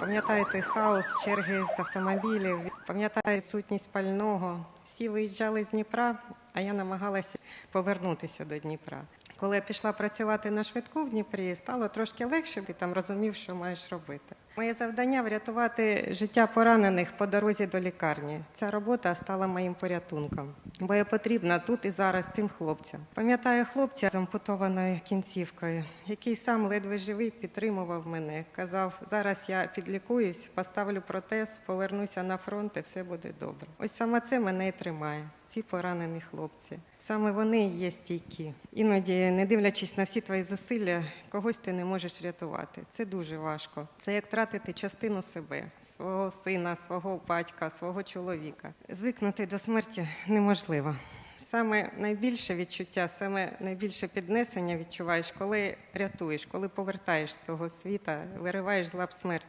Пам'ятаю той хаос, черги з автомобілів, пам'ятаю сутність пального. Всі виїжджали з Дніпра, а я намагалася повернутися до Дніпра. Коли я пішла працювати на швидку в Дніпрі, стало трошки легше, ти там розумів, що маєш робити. Моє завдання врятувати життя поранених по дорозі до лікарні. Ця робота стала моїм порятунком, бо я потрібна тут і зараз цим хлопцям. Пам'ятаю хлопця з ампутованою кінцівкою, який сам ледве живий підтримував мене. Казав: зараз я підлікуюсь, поставлю протез, повернуся на фронт, і все буде добре. Ось саме це мене і тримає. Ці поранені хлопці. Саме вони є стійкі. Іноді, не дивлячись на всі твої зусилля, когось ти не можеш врятувати. Це дуже важко. Це як втратити частину себе, свого сина, свого батька, свого чоловіка. Звикнути до смерті неможливо. Саме найбільше відчуття, саме найбільше піднесення відчуваєш, коли рятуєш, коли повертаєш з того світа, вириваєш з лап смерті.